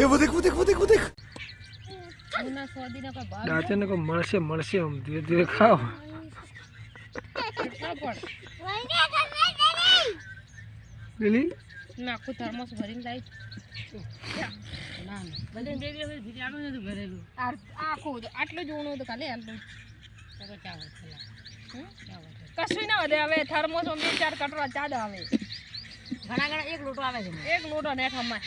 એ વધેક વધેક વધેક વધેક દાંતને કોઈ મળશે મળશે આમ ધીરે ધીરે ખાઓ. લીલી? નાખું થર્મોસ ભરીને લાવી ના વધે હવે થર્મોસ ચાર કટરા ચાદ આવે ઘણા ઘણા એક લોટો આવે છે એક લોટો ને ઠમાય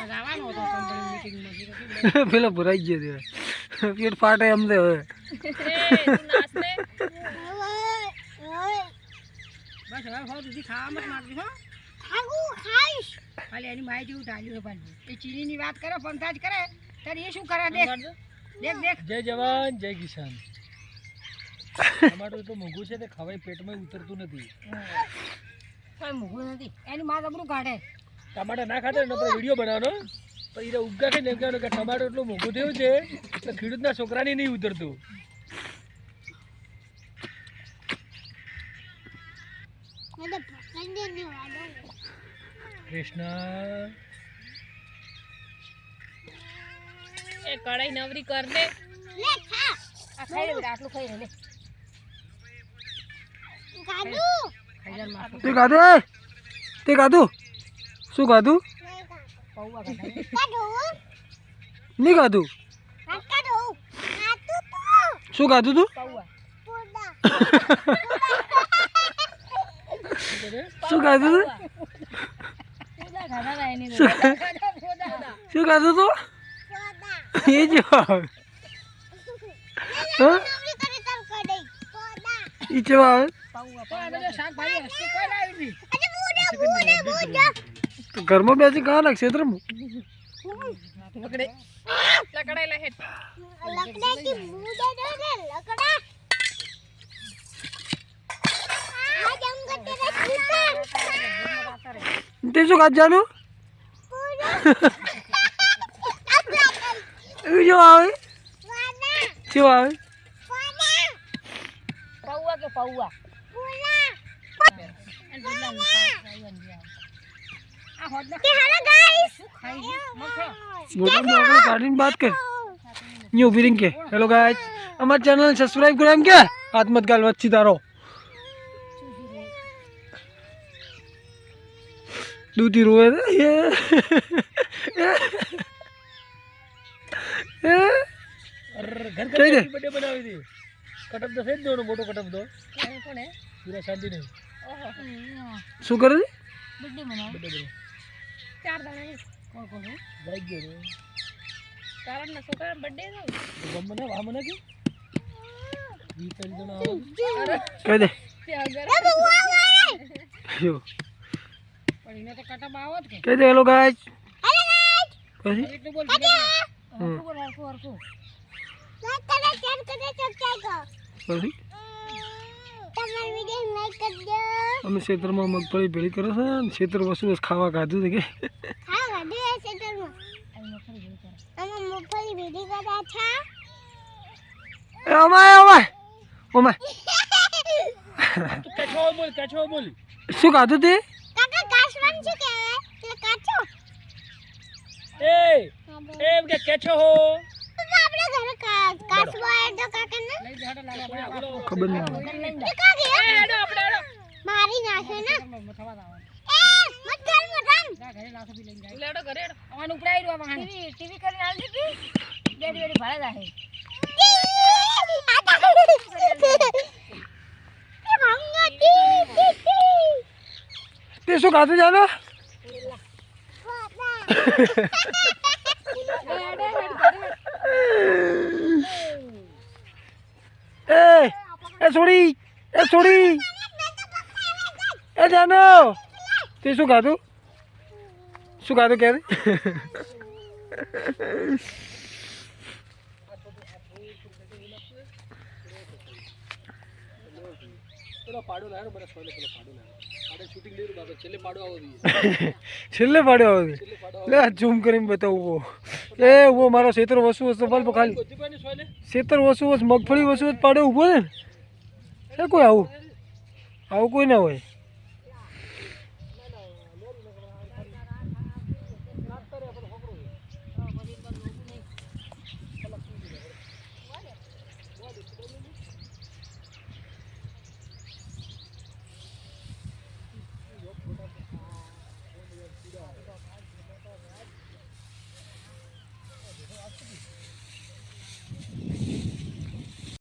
પેલો ભરાઈ ગયો છે. પેટ ફાટે એમ હવે. બસ હવે હો સુધી ખાવા મત મારતી હો. ખાલી એની માહિતી હું ટાળ્યું છે પાછું. એ ચીનીની વાત કરે પંથાજ કરે ત્યારે એ શું કરે? દેખ. દેખ દેખ. જય જવાન જય કિસાન. ટમાટું તો મોંઘું છે તે ખવાય પેટમાં ઉતરતું નથી. કોઈ મૂકવું નથી. એની માં જબરું કાઢે. ટમાટા ના ખાતા ને આપણે વીડિયો બનાવવાનો. પણ એ ઉગા કે કહેવાનું કે ટમાટો એટલું મોંઘું થયું છે તો ખેડૂતના છોકરાને નહીં ઉતરતું. કૃષ્ણ. એ કડાઈ નવરી કર દે આ ખાઈ લે આટલું ખાઈ લે કાદુ લે તે તે ખાધું શું ખાધું? નહીં ખાધું. શું ખાધું તું? પૌવા શું ખાધું તું? શું ખાધું તું? એ જ ઈ કેવા આવે પૌવા ઘરમાં બેસી કાં લાગશે ક્ષેત્રમાં તે શું જો આવે આવે પૌવા કે પૌવા આ હોદના શું ખાઈ ગયું? મખો. મોટા. આપણે કાઢીને વાત કર ન્યુ ઊભી રહીને કે. હેલો ગાય અમારી ચેનલ સબસ્ક્રાઇબ કરો એમ કે? હાથમત ગાલ વચ્ચી તારો. દૂધી રોવે એ. એ. કઈ દે. કટપ તો થઈ જ મોટો કટપ તો. કોણ કોણ? હે? પૂરા શાંતિ નહીં શું કરે બર્થડે. ચાર દાણા. કોણ કોણ હે? ભાઈ ગયો કારણ ના? છોકરા બર્થડે છે? ગમને વામને કે વી કરી દો અરે, કહી દે. પણ એને તો કટપ આવો જ કે. કહી દે હેલો ગાય પછી? એટલું બોલ, ધીરે ધીરે. હમ. હરખું બોલ, હરખું, હરખું. પછી? અમે ખેતરમાં મગફળી ભેળી કરે છે ને ખેતર વસ્તુ વસ્તુ ખાવા કાઢું છે કે? આ મગફળી ભેગી કરે. એ અમાય અમાય. અમાય. કછો બોલ કછો બોલ. શું ખાધું તે? એ એમ કે કેછો હો. લઈ જા, હેડો, લાગે આપણે આ પાછું. ખબર નહીં લઈને જા. એ, હેડો, આપણે હેડો. નાખે ને ઘરમાં થવા દો. એ મત કર મત જા, ઘરે. આવાનું ઉપડાઈ રહ્યું વાહન. ટીવી કરીને આલી દીધી? બેડી બેડી ભાડે જાહે. તે શું ખાતું જાનો એ એ છોડી એ છોડી એ જાનો. તે શું ખાધું? શું ખાધું કે? છેલ્લે પાડ્યો આવે. લે ઝૂમ કરીને બતાવું એ ઊભો મારો શેતર વસુ વસ્તુ પાલ ખાલી. શેતર વસુ વસ, મગફળી વસુ પાડો ઊભો ને? કોઈ આવું? આવું કોઈ ના હોય.